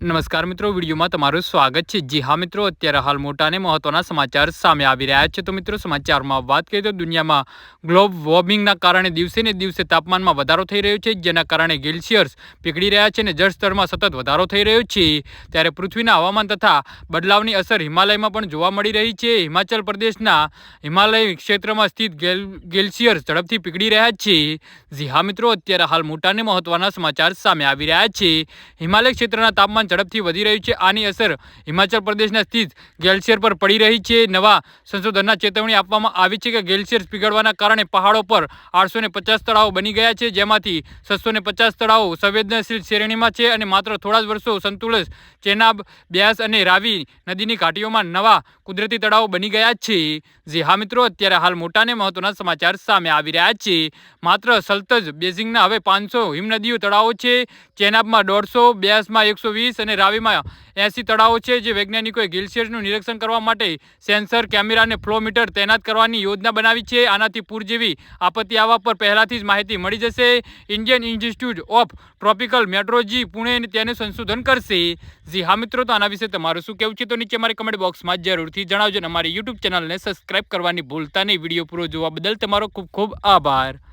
નમસ્કાર મિત્રો, વિડીયોમાં તમારું સ્વાગત છે. જી હા મિત્રો, અત્યારે હાલ મોટા અને મહત્વના સમાચાર સામે આવી રહ્યા છે. તો મિત્રો, સમાચારમાં વાત કરીએ તો દુનિયામાં ગ્લોબ વોર્મિંગના કારણે દિવસે ને દિવસે તાપમાનમાં વધારો થઈ રહ્યો છે, જેના કારણે ગ્લેશિયર્સ પીગળી રહ્યા છે અને જળસ્તરમાં સતત વધારો થઈ રહ્યો છે. ત્યારે પૃથ્વીના હવામાન તથા બદલાવની અસર હિમાલયમાં પણ જોવા મળી રહી છે. હિમાચલ પ્રદેશના હિમાલય ક્ષેત્રમાં સ્થિત ગેલ, ગ્લેશિયર્સ ઝડપથી પીગળી રહ્યા છે. જી હા મિત્રો, અત્યારે હાલ મોટા અને મહત્વના સમાચાર સામે આવી રહ્યા છે. હિમાલય ક્ષેત્રના તાપમાન ઝડપથી વધી રહ્યું છે. આની અસર હિમાચલ પ્રદેશના સ્થિત ગ્લેશિયર પર પડી રહી છે. નવા સંશોધનના ચેતવણી આપવામાં આવી છે કે ગ્લેશિયર્સ પીગળવાના કારણે પહાડો પર આઠસો પચાસ તળાવો બની ગયા છે, જેમાંથી છસો પચાસ તળાવો સંવેદનશીલ શ્રેણીમાં છે અને માત્ર થોડા જ વર્ષો સંતુલસ ચેનાબ, બ્યાસ અને રાવી નદીની ઘાટીઓમાં નવા કુદરતી તળાવો બની ગયા છે. જે હા મિત્રો, અત્યારે હાલ મોટા અને મહત્વના સમાચાર સામે આવી રહ્યા છે. માત્ર સલતજ બેઝિંગના હવે પાંચસો હિમનદીઓ તળાવો છે. ચેનાબમાં દોઢસો, બ્યાસમાં એકસો વીસ અને રાવીમાં એસી તળાવો છે જે વૈજ્ઞાનિકોએ ગ્લેશિયર્સનું નિરીક્ષણ કરવા માટે સેન્સર, કેમેરા અને ફ્લો મીટર તૈનાત કરવાની યોજના બનાવી છે. આનાથી પૂર જેવી આપત્તિ આવવા પર પહેલાથી જ માહિતી મળી જશે. Indian Institute of Tropical Meteorology Pune તેને સંશોધન કરશે. જી હા મિત્રો, તો આના વિશે તમારું શું કહેવું છે? તો નીચે મારી કમેન્ટ બોક્સમાં જરૂરથી જણાવજો અને અમારી યુટ્યુબ ચેનલને સબસ્ક્રાઈબ કરવાની ભૂલતા નહીં. વીડિયો પૂરો જોવા બદલ તમારો ખૂબ ખૂબ આભાર.